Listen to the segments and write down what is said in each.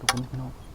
ทุกคนพี่น้อง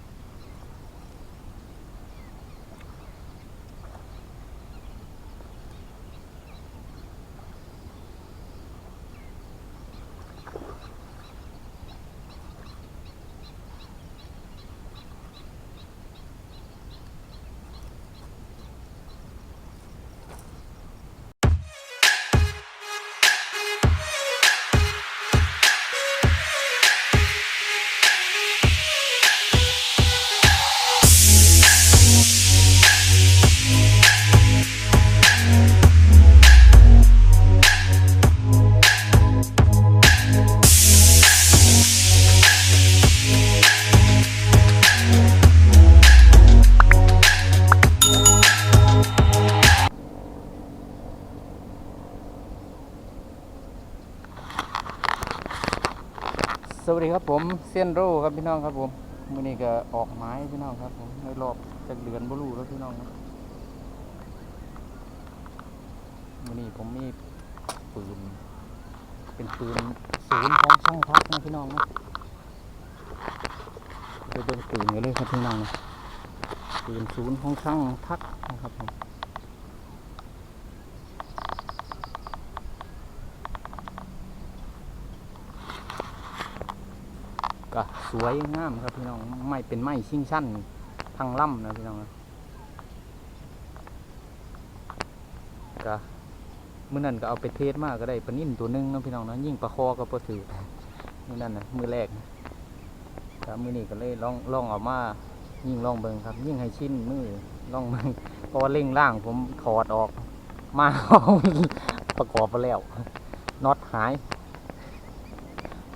วัสดีครับผมเซียนโร่ครับพี่น้องครับผมมื่อนี้ก็ออกไม้พี่น้องครับผมในรอบจากเดือนบรูแล้วพี่น้องครับมื่อนี้ผมมีปืนเป็นปืนศูนย์ของช่างพักนะพี่น้องนะไปเบิ่งปืนกันเลยครับพี่น้องนะปืนศูนย์ของช่างพักนะครับผม ก็สวยงามครับพี่น้องไม่เป็นไม้ชิงชั้นทางล่ำนะพี่น้องนะก็มื่อนั้นก็เอาไปเทสมากก็ได้ปนิ่นตัวหนึงนะพี่น้องนะยิ่งปลาคอก็ปลาถือมื่อนั้นนะมือแรกนะครับมือนี้ก็เลยลองลองออกมายิ่งลองเบิงครับ ยิ่งให้ชิ้นมือลองเบิงพราะว่าเร่งล่างผมถอดออกมาประกอบไปแล้วน็อตหาย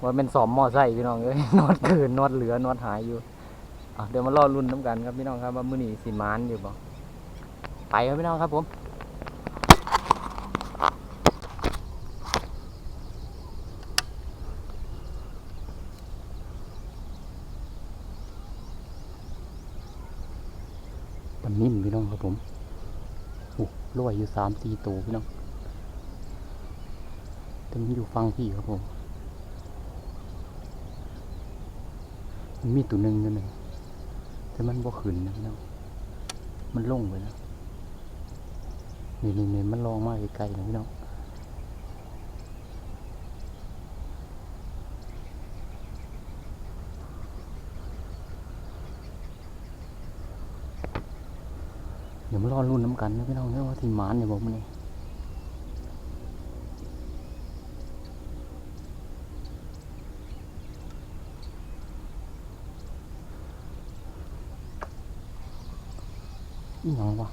ว่าเป็นสอมมอไซค์พี่น้องเอ้ยนอดเกินนอดเหลือนอดหายอยู่เดี๋ยวมารอรุ่นน้ำกันครับพี่น้องครับว่ามื้อนี้สิมานอยู่บ่ไปครับพี่น้องครับผมปันนิ่มพี่น้องครับผมโอ้ลอยอยู่สามสี่ตัวพี่น้องแต่มันอยู่ฟังพี่ครับผม มีตัวหนึ่งอยู่หนึ่งแต่มันบ่ขึ้นนะพี่น้องมันลงไปแล้วนี่นี่นี่มันลองมาไกลๆนะพี่น้องเดี๋ยวมารอรุ่นน้ำกันนะพี่น้องเรียว่าที่หมานเนี่ยบอกมันนี่ อีหยังวะ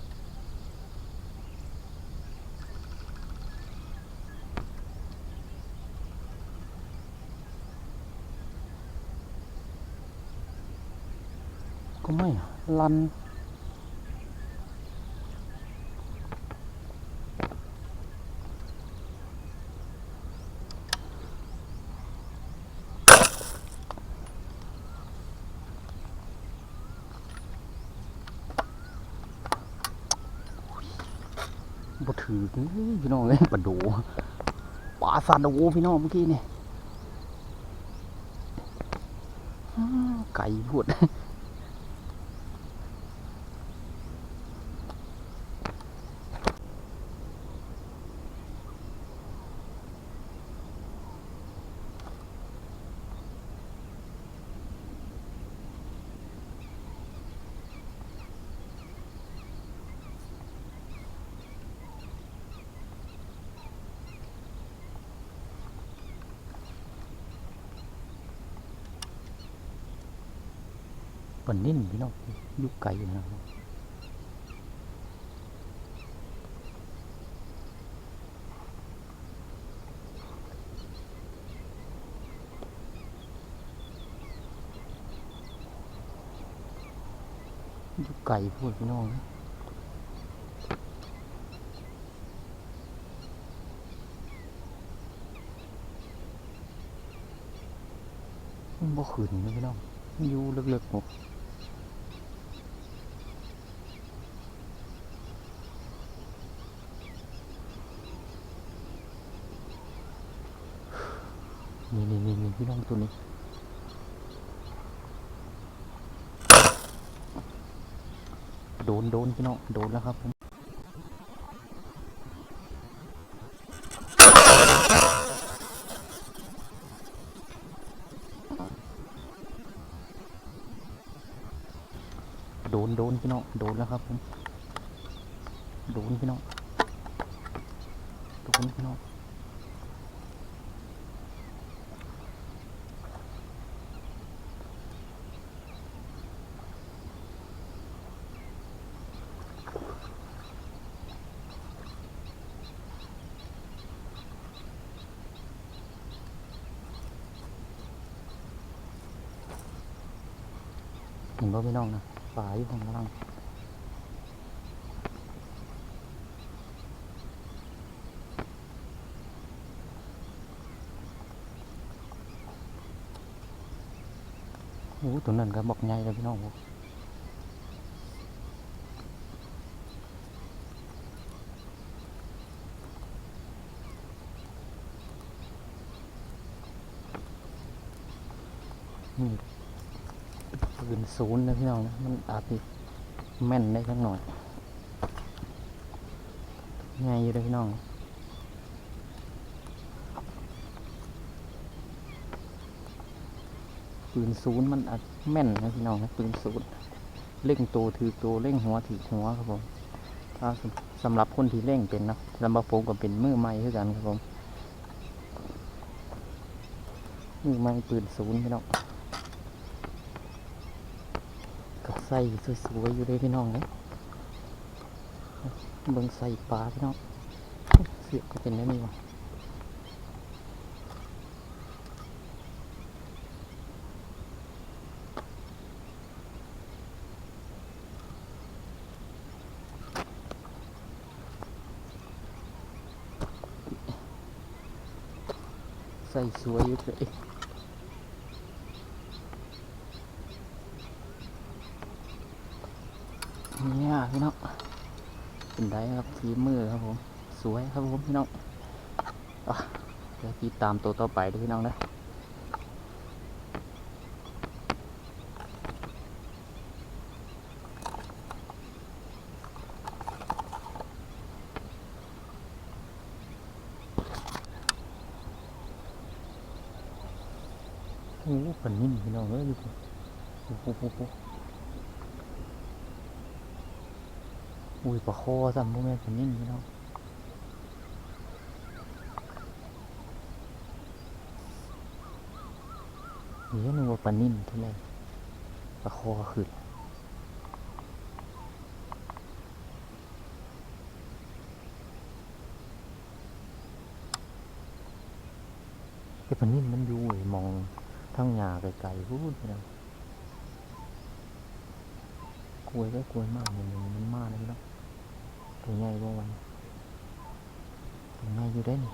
ก็ไม่อะลัน บ่ถือพี่น้องเลยปลาโดปลาซาโดพี่น้องเมื่อกี้นี่ไก่พูด ปนนิ่นพี่น้องอยุกไก่นะครับอยุกไก่พูดพี่น้องมันบ่ขืนนะพี่น้องอยู่เลึกๆหมด นี่นี่นี่พี่น้องตัวนี้โดนโดนพี่น้องโดนแล้วครับผมโดนโดนพี่น้องโดนแล้วครับผมโดนพี่น้องโดนพี่น้อง ห็นบ่พี่น้องนะปลาอยู่ข้างล่างโอ้ตัวนั้นก็บอกใหญ่เลยพี่น้องโอ้นี่ปืน ศูนย์นะพี่น้องนะมันอาจจะแม่นได้สักหน่อยใหญ่อยู่เลยพี่น้องปืนศูนย์มันอาจแม่นนะพี่น้องนะปืนศูนย์เร่งตัวถือตัวเร่งหัวถือหัวครับผมถ้าสำหรับคนที่เร่งเป็นนะสำหรับผมก็เป็นมือใหม่คือกันครับผมมือใหม่ปืนศูนย์พี่น้องก็ใส่สวยๆอยู่เลยพี่น้องเลยเบิ่งใส่ปลาพี่น้อง เสียก็เป็นได้นี่วะใส่สวยอยู่เลย เนี่ยพี่น้องเป็นไดครับทีมือครับผม สวยครับผมพี่น้องอะเดี๋ยวติดตามตัวต่อไปด้วยพี่น้องนะโอ้ปันนิ่มพี่น้องเอ้ยดูโอ้โหโอ้โหโอุ้ยปลาคอซ้ำพวกแม่นปันนิ่มพี่น้องนี่นึกว่าปลานิ่มที่แรกปลาคอขึ้นไอ้ปลานิ่มมันอยู่มองทั้งหญ้าไกลๆพูดไปแล้วกล้วยก็กล้วยมากมันมันมากเลยเนาะ ตัวใหญ่บ่วันตัวใหญ่อยู่ได้นี่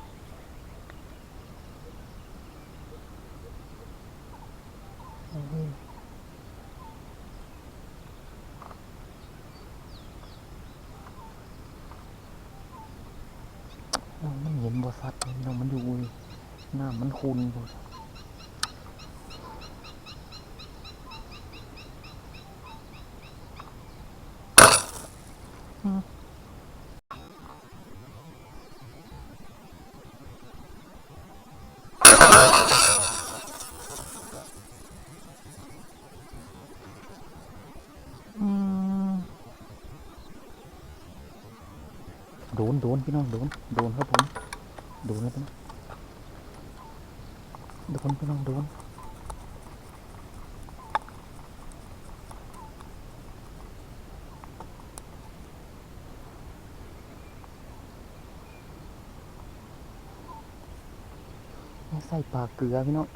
มันเห็นบ่สัตว์เลยเนมันอยู่หน้ำมันคุนบ่อืมอืมโดนโดน พี่น้องโดนโดนครับผมโดนแล้วน้องโดนพี่น้องโดนใส่ปลาเกลือพี่น้อง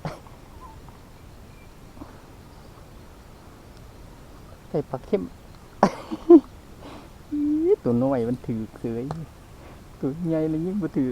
ใส่ปลาเข้มตัวน้อยมันถือเสย ตัวใหญ่เลยยิ่งมาถือ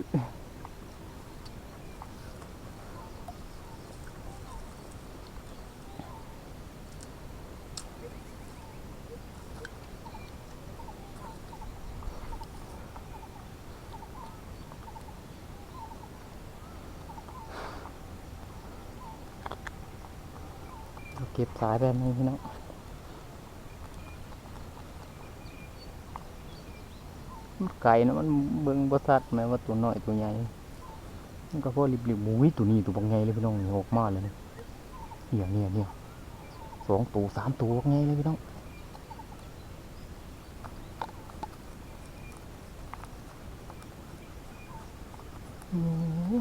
เก็บสายแบบนี้พี่น้อง ไก่นะมันเบิ่งบ่ชัดแม้ว่าตัวน้อยตัวใหญ่มันก็พอริบๆหมูยตัวนี้ตัวบักใหญ่เลยพี่น้องออกมาเลยนะเนี่ยเนี่ยเนี่ยสองตัวสามตัวบักใหญ่เลยพี่น้องอ้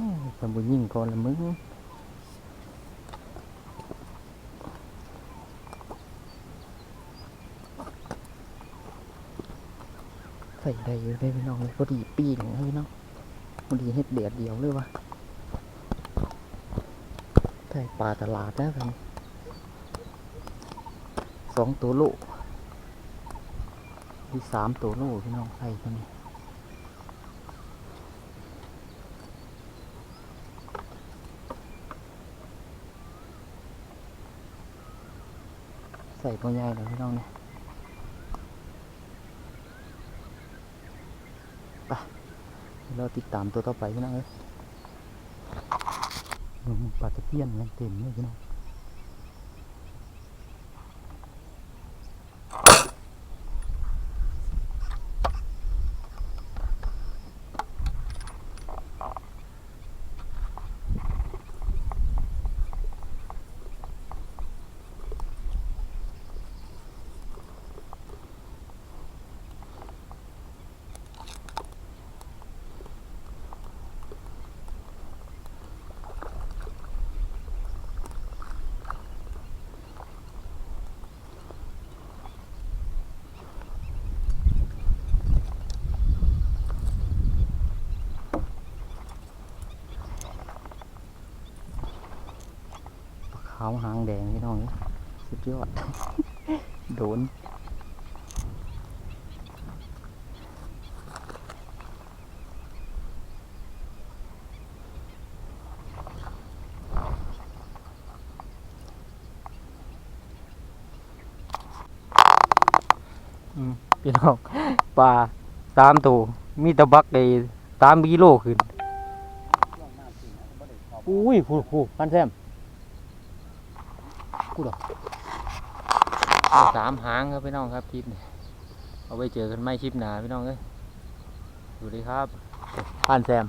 ยทำบุญยิ่งก่อนละมึง ส่ได้อยู่ได้พี่น้องเลยพอดีปีหนึ่งพี่น้องพอดีเฮ็ดเดียดเดียวเลยวะใส่ปลาตลาดนะพี่สองตัวโลที่สามตัวโลพี่น้องใส่ตัวนี้ใส่ตัวใหญ่เลยพี่น้องเนี่ย ล้วติดตามตัวต่อไปพี่น้องเอ้ยปลาตะเพียนเต็มเลยพี่น้อง ขาวหางแดงพี่น้องเอ้ยสุดยอด โดนอืมพี่น้องปลาสามตัวมีแตะบักได้สามกิโลขึ้น อุ้ยผูผูพันแซม กูดอกสามหางครับพี่น้องครับคลิปนี้เอาไว้เจอกันไม่คลิปหนาพี่น้องเอ้ยสวัสดีครับพันแซม